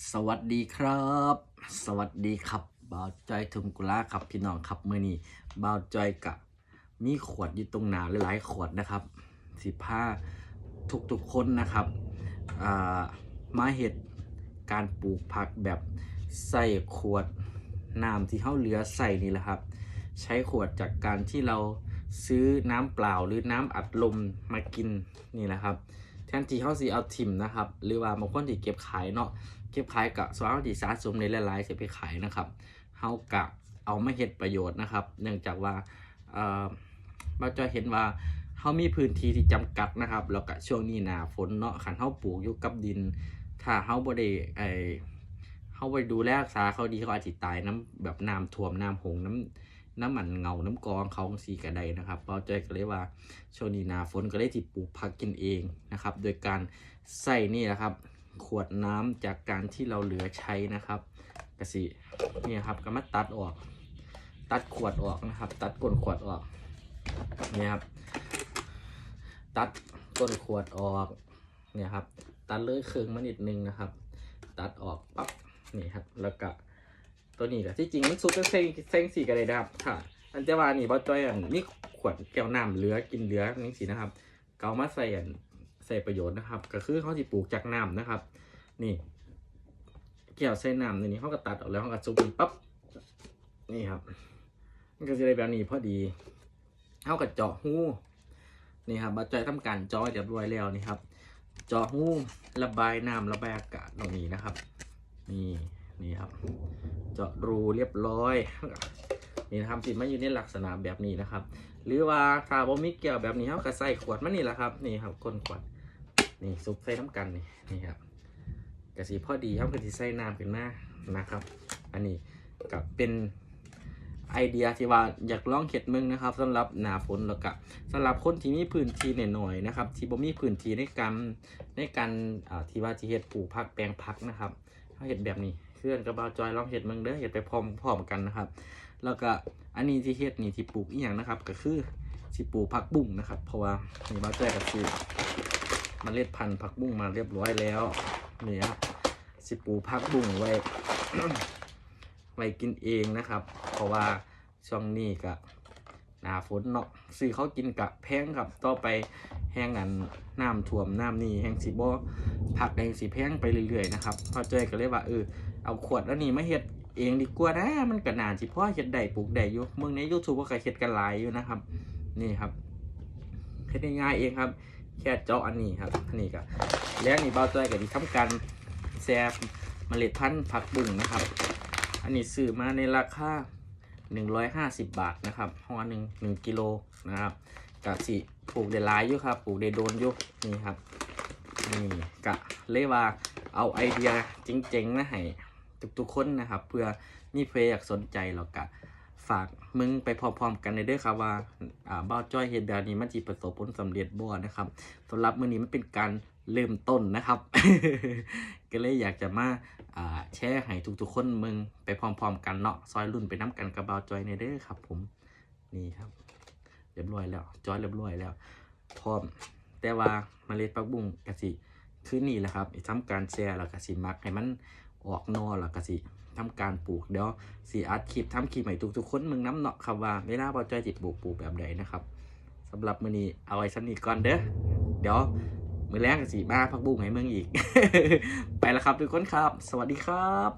สวัสดีครับ สวัสดีครับบ่าวจอยทุมกุลาครับพี่น้องครับมื่อนี้บ่าวจอยกะมีขวดอยู่ตรงหนาหลายๆขวดนะครับสิผ้าทุกๆคนนะครับมาเห็ดการปลูกผักแบบใส่ขวดน้ำที่เขาเหลือใส่นี่แหละครับ ใช้ขวดจากการที่เราซื้อน้ำเปล่าหรือน้ำอัดลมมากินนี่แหละครับ ทนที่เขาสิเอาทิมนะครับ หรือว่าบางคนที่เก็บขายเนาะเก็บขายกับสวาที่สะสมในหลายๆเสียไปขายนะครับเฮากะเอาไมาเฮ็ดประโยชน์นะครับ เนื่องจากว่าเอ่อเราจะเห็นว่าเฮามีพื้นที่ที่จำกัดนะครับแล้วก็ช่วงนี้หนาฝนเนาะคันเฮาปลูกอยู่กับดิน ถ้าเฮาบ่ได้ไอเฮาได้ดูแลรักษาเขาดีเขาอาจสิตายน้ำแบบน้ำท่วมน้ำหงน้ำ น้ำมันเงาน้ำกรองเขาสีกระไดนะครับเปาใจก็เลยว่าช่วงนี้หน้าฝนก็เลยที่ปลูกผักกินเองนะครับ โดยการใส่นี่นะครับ ขวดน้ำจากการที่เราเหลือใช้นะครับกสินี่ครับก็มาตัดออก ตัดขวดออกนะครับ ตัดก้นขวดออกนี่ครับตัดก้นขวดออกเนี่ยครับ ตัดเลยเครื่องมานิดนึงนะครับ ตัดออกปั๊บนี่ครับแล้วก็ ตัวนี้ก็ที่จริงมันซุปเป็นเส้นเส้นสีกันเลยนะครับค่ะอันเจาวานี่บอจอยอันนี่ขวดแก้วน้ำเหลือกินเหลือนี่สินะครับเกามาใส่อันใส่ประโยชน์นะครับ ก็คือเขาสิปลูกจากน้ำนะครับ นี่เกี่ยวใส่น้ำในนี้เขาก็ตัดออกแล้วเขาก็ซุกมันปั๊บนี่ครับมันก็จะได้แบบนี้พอดีเขาก็เจาะหูนี่ครับบัจอยทำการเจาะเรียบร้อยแล้วนี่ครับเจาะหูระบายน้ำระบายอากาศตรงนี้นะครับ นี่นี่ครับ เจาะรูเรียบร้อย นี่นะครับสิมาอยู่ในลักษณะแบบนี้นะครับ หรือว่าถ้าบ่มีแก้วแบบนี้เขาก็ใส่ขวดมันนี่แหละครับ นี่ครับก้นขวด นี่ซุปใส่น้ำกันนี่นี่ครับกระสีพอดีครับกะสีใส่น้ำขึ้นมานะครับ อันนี้กับเป็นไอเดียที่ว่าอยากลองเข็ดมึงนะครับสำหรับหนาฝนแล้วก็สำหรับคนที่มีพื้นที่หน่อยๆนะครับ ที่บ่มีพื้นที่ในการในการที่ว่าที่เฮ็ดปลูกผักแปลงผักนะครับเขาเห็ดแบบนี้ เพื่อนกับบาวจอยลองเห็ดมึงเด้อเห็ดไปพร้อมพร้อมกันนะครับ แล้วก็อันนี้ที่เห็ดนี่ที่ปลูกอีหยังนะครับ ก็คือสิปลูกผักบุ้งนะครับ เพราะว่านี่บาวจอยกับซื้อเมล็ดพันธุ์ผักบุ้งมาเรียบร้อยแล้วนี่ครับสิปลูกผักบุ้งไว้ไว้กินเองนะครับ เพราะว่าช่วงนี้ก็ หนาฝนเนาะซื้อเขากินกะแพงครับ ต่อไปแห้งอันน้ำท่วมน้ำนี่แห้งสีบ่ผักแดงสีแพงไปเรื่อยๆนะครับพอเจอก็เลยว่าเออเอาขวดอันนี้มาเฮ็ดเองดีกว่านะมันก็นานสิพ่อเฮ็ดได้ปลูกได้อยู่เมืองในยูทูบก็เฮ็ดกันหลายอยู่นะครับ นี่ครับเฮ็ดง่ายๆเองครับ แค่เจาะอันนี้ครับอันนี้ก็แล้วนี่เบาตัวกับที่ทำการแซ่เมล็ดพันธุ์ผักบุ้งนะครับ อันนี้ซื้อมาในราคา 150 บาทนะครับห่อหนึ่งหนึ่งกิโลนะครับกะสิปลูกได้หลายอยู่ครับปลูกได้โดนอยู่นี่ครับนี่กะเลยว่าเอาไอเดียจริงๆนะให้ทุกๆคนนะครับ เพื่อมีเพลอยากสนใจแล้วกะฝากมึงไปพร้อมๆกันเลยเด้วยครับว่าอ่าบ้าจ้อยเฮ็ดแบบนี้มันจีประสบผลสำเร็จบ่นะครับสำหรับมื้อนี้มันเป็นการ เริ่มต้นนะครับ ก็เลยอยากจะมาแชร์ให้ทุกๆคนมึงไปพร้อมๆกันเนาะซอยรุ่นไปน้ำกันกับบ้าจอยในเด้อครับ ผมนี่ครับ เรียบร้อยแล้วจอยเรียบร้อยแล้ว พร้อม แต่ว่าเมล็ดผักบุ้งกะสิคือนี่แหละครับทำการแช่แล้วกะสิมักให้มันออกนอแล้วกะสิทำการปลูกเดี๋ยวสีอัดคลิปทำคลิปใหม่ทุกๆคนมึงน้ำเนาะครับว่าเวลาพอจอยจิตปลูกปลูกแบบใดนะครับสำหรับมื้อนี้เอาไว้สำนีก่อนเด้อเดี๋ยว มือแรกกะสิมาพักบุ้งให้เมืองอีก ไปแล้วครับทุกคนครับ สวัสดีครับ